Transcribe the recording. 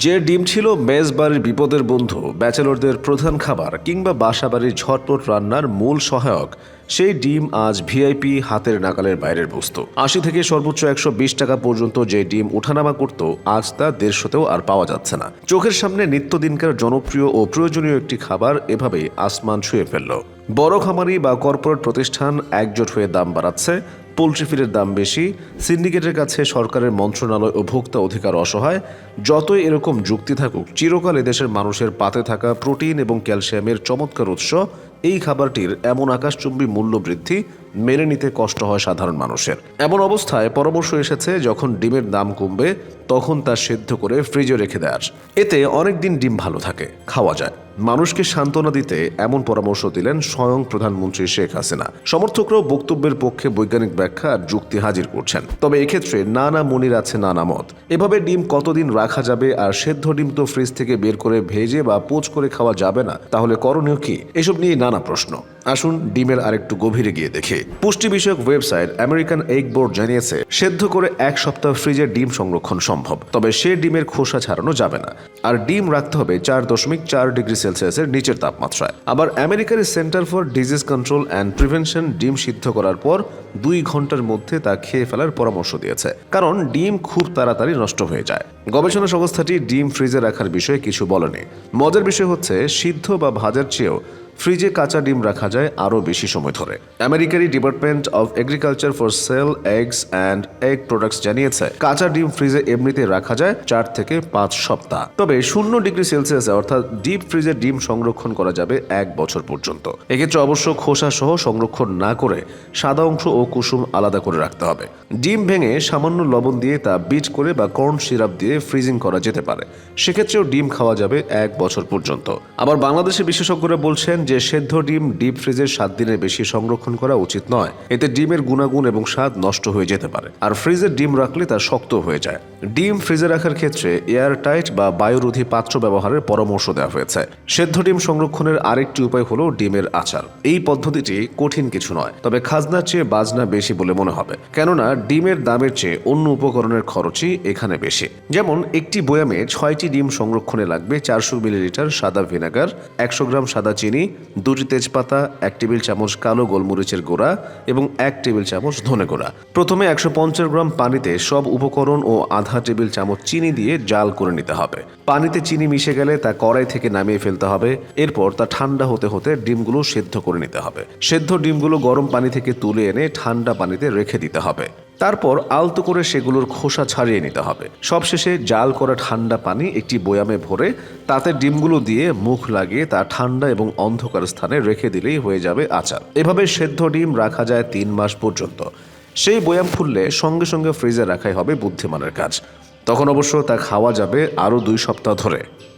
যে ডিম ছিল মেজ বাড়ির বিপদের বন্ধু, ব্যাচেলরদের প্রধান খাবার কিংবা বাসাবাড়ির ঝটপট রান্নার মূল সহায়ক, সেই ডিম আজ ভিআইপি হাতের নাগালের বাইরের বস্তু। আশি থেকে সর্বোচ্চ একশো বিশ টাকা পর্যন্ত যে ডিম উঠানামা করত, আজ তা দেড়শোতেও আর পাওয়া যাচ্ছে না। চোখের সামনে নিত্যদিনকার জনপ্রিয় ও প্রয়োজনীয় একটি খাবার এভাবেই আসমান ছুঁয়ে ফেলল। বড় খামারি বা কর্পোরেট প্রতিষ্ঠান একজোট হয়ে দাম বাড়াচ্ছে পোলট্রি ফিডের দাম বেশি, সিন্ডিকেটের কাছে সরকারের মন্ত্রণালয় ও ভোক্তা অধিকার অসহায়, যতই এরকম যুক্তি থাকুক, চিরকাল এদেশের মানুষের পাতে থাকা প্রোটিন এবং ক্যালসিয়ামের চমৎকার উৎস, এই খাবারটির এমন আকাশচুম্বী মূল্য বৃদ্ধি মেনে নিতে কষ্ট হয় সাধারণ মানুষের। এমন অবস্থায় পরামর্শ এসেছে, যখন ডিমের দাম কমবে, তখন তা সেদ্ধ করে ফ্রিজে রেখে দেওয়ার এতে অনেক দিন ডিম ভালো থাকে, খাওয়া যায়। মানুষকে সান্ত্বনা দিতে এমন পরামর্শ দিলেন স্বয়ং প্রধানমন্ত্রী শেখ হাসিনা। সমর্থকরাও বক্তব্যের পক্ষে বৈজ্ঞানিক ব্যাখ্যা আর যুক্তি হাজির করছেন। তবে এক্ষেত্রে নানা মনির আছে, নানা মত। এভাবে ডিম কতদিন রাখা যাবে আর সেদ্ধ ডিম তো ফ্রিজ থেকে বের করে ভেজে বা পোচ করে খাওয়া যাবে না, তাহলে করণীয় কি? এসব নিয়ে নানা প্রশ্ন। আসুন ডিমের আরেকটু গভীরে গিয়ে দেখে। পুষ্টি বিষয়ক ওয়েবসাইট আমেরিকান এগ বোর্ড জানিয়েছে, সেদ্ধ করে এক সপ্তাহ ফ্রিজে ডিম সংরক্ষণ সম্ভব, তবে সে ডিমের খোসা ছাড়ানো যাবে না। আর ডিম রাখতে হবে চার দশমিক চার ডিগ্রি সেলসিয়াসের নিচের তাপমাত্রায়। আবার আমেরিকার center for disease control and prevention ডিম সিদ্ধ করার পর দুই ঘণ্টার মধ্যে তা খেয়ে ফেলার পরামর্শ দিয়েছে, কারণ ডিম খুব তাড়াতাড়ি নষ্ট হয়ে যায়। গবেষণা সংস্থাটি ডিম ফ্রিজে রাখার বিষয়ে কিছু বলেনি। মজার বিষয় হচ্ছে, সিদ্ধ বা ভাজার চেয়েও ফ্রিজে কাঁচা ডিম রাখা যায় আরও বেশি সময় ধরে। আমেরিকারি department of agriculture for shell, eggs, and egg products জানিয়েছে, কাঁচা ডিম ফ্রিজে এমনিতে রাখা যায় চার থেকে পাঁচ সপ্তাহ। তবে শূন্য ডিগ্রি সেলসিয়াসে, অর্থাৎ ডিপ ফ্রিজে ডিম সংরক্ষণ করা যাবে এক বছর পর্যন্ত। এক্ষেত্রে অবশ্য খোসা সহ সংরক্ষণ না করে সাদা অংশ ও কুসুম আলাদা করে রাখতে হবে। ডিম ভেঙে সামান্য লবণ দিয়ে তা বিট করে বা কর্ন সিরাপ দিয়ে ফ্রিজিং করা যেতে পারে। সেক্ষেত্রেও ডিম খাওয়া যাবে এক বছর পর্যন্ত। আবার বাংলাদেশের বিশেষজ্ঞরা বলছেন যে সেদ্ধ ডিম ডিপ ফ্রিজের সাত দিনের বেশি সংরক্ষণ করা উচিত নয়। এতে ডিমের গুণাগুণ এবং স্বাদ নষ্ট হয়ে যেতে পারে। আর ফ্রিজে ডিম রাখলে তা শক্ত হয়ে যায়। ডিম ফ্রিজে রাখার ক্ষেত্রে এয়ার টাইট বা বায়ুরোধী পাত্র ব্যবহারের পরামর্শ দেওয়া হয়েছে। সেদ্ধ ডিম সংরক্ষণের আরেকটি উপায় হলো ডিমের আচার। এই পদ্ধতিটি কঠিন কিছু নয়, তবে খাজনার চেয়ে বাজনা বেশি বলে মনে হবে। কেননা, ডিমের দামের চেয়ে অন্য উপকরণের খরচই এখানে বেশি। যেমন, একটি বয়ামে ছয়টি ডিম সংরক্ষণে লাগবে চারশো মিলিলিটার সাদা ভিনেগার, একশো গ্রাম সাদা চিনি দুটি তেজপাতা, এক টেবিল চামচ কালো গোলমরিচের গোড়া এবং এক টেবিল চামচ ধনে গোড়া। প্রথমে একশো পঞ্চাশ গ্রাম পানিতে সব উপকরণ ও আধা টেবিল চামচ চিনি দিয়ে জাল করে নিতে হবে। পানিতে চিনি মিশে গেলে তা কড়াই থেকে নামিয়ে ফেলতে হবে। এরপর তা ঠান্ডা হতে হতে ডিমগুলো সেদ্ধ করে নিতে হবে। সেদ্ধ ডিমগুলো গরম পানি থেকে তুলে এনে ঠান্ডা পানিতে রেখে দিতে হবে। তারপর আলতো করে সেগুলোর খোসা ছাড়িয়ে নিতে হবে। সবশেষে জাল করা ঠান্ডা পানি একটি বয়ামে ভরে তাতে ডিমগুলো দিয়ে মুখ লাগিয়ে তা ঠান্ডা এবং অন্ধকার স্থানে রেখে দিলেই হয়ে যাবে আচার। এভাবে সেদ্ধ ডিম রাখা যায় তিন মাস পর্যন্ত। সেই বয়াম খুললে সঙ্গে সঙ্গে ফ্রিজে রাখাই হবে বুদ্ধিমানের কাজ। তখন অবশ্য তা খাওয়া যাবে আরও দুই সপ্তাহ ধরে।